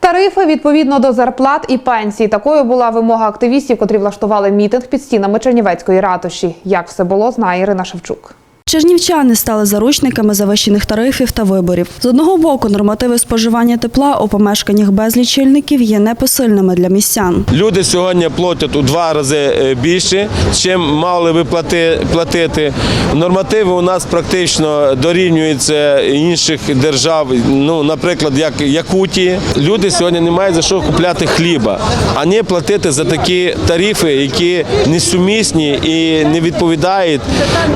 Тарифи відповідно до зарплат і пенсій. Такою була вимога активістів, котрі влаштували мітинг під стінами Чернівецької ратуші. Як все було, знає Ірина Шевчук. Чернівчани стали заручниками завищених тарифів та виборів. З одного боку, нормативи споживання тепла у помешканнях без лічильників є непосильними для містян. Люди сьогодні платять у два рази е, більше, чим мали би плати- платити. Нормативи у нас практично дорівнюються інших держав, ну, наприклад, як Якутії. Люди сьогодні не мають за що купляти хліба, а не платити за такі тарифи, які несумісні і не відповідають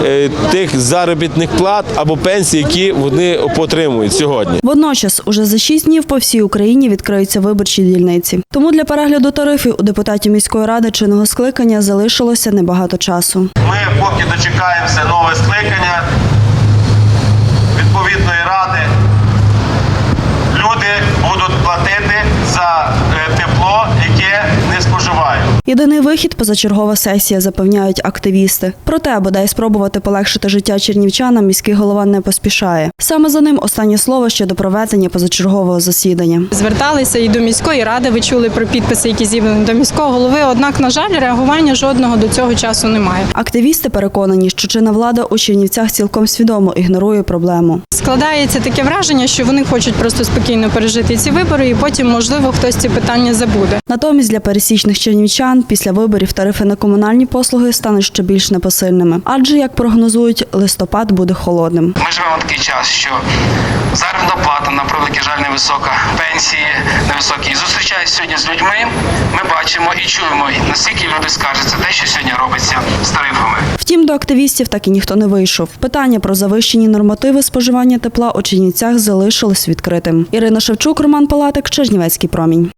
е, тих заробітних плат або пенсій, які вони отримують сьогодні. Водночас, уже за шість днів по всій Україні відкриються виборчі дільниці. Тому для перегляду тарифів у депутатів міської ради чинного скликання залишилося небагато часу. Ми поки дочекаємося нове скликання відповідної ради. Люди будуть платити за е, тепло, яке не споживають. Єдиний вихід позачергова сесія, запевняють активісти. Проте, бодай спробувати полегшити життя чернівчанам, міський голова не поспішає. Саме за ним останнє слово щодо проведення позачергового засідання. Зверталися і до міської ради. Ви чули про підписи, які зібрані до міського голови. Однак, на жаль, реагування жодного до цього часу немає. Активісти переконані, що чинна влада у Чернівцях цілком свідомо ігнорує проблему. Складається таке враження, що вони хочуть просто спокійно пережити ці вибори, і потім, можливо, хтось ці питання забуде. Натомість для пересічних чернівчан після виборів тарифи на комунальні послуги стануть ще більш непосильними. Адже, як прогнозують, листопад буде холодним. Ми живемо в такий час, що заробітна плата, на превеликий жаль, невисока, пенсії невисокі. І зустрічаюся сьогодні з людьми, ми бачимо і чуємо, наскільки люди скаржаться те, що сьогодні робиться з тарифами. Втім, до активістів так і ніхто не вийшов. Питання про завищені нормативи споживання тепла у Чернівцях залишилось відкритим. Ірина Шевчук, Роман Палатик, Чернівецький промінь.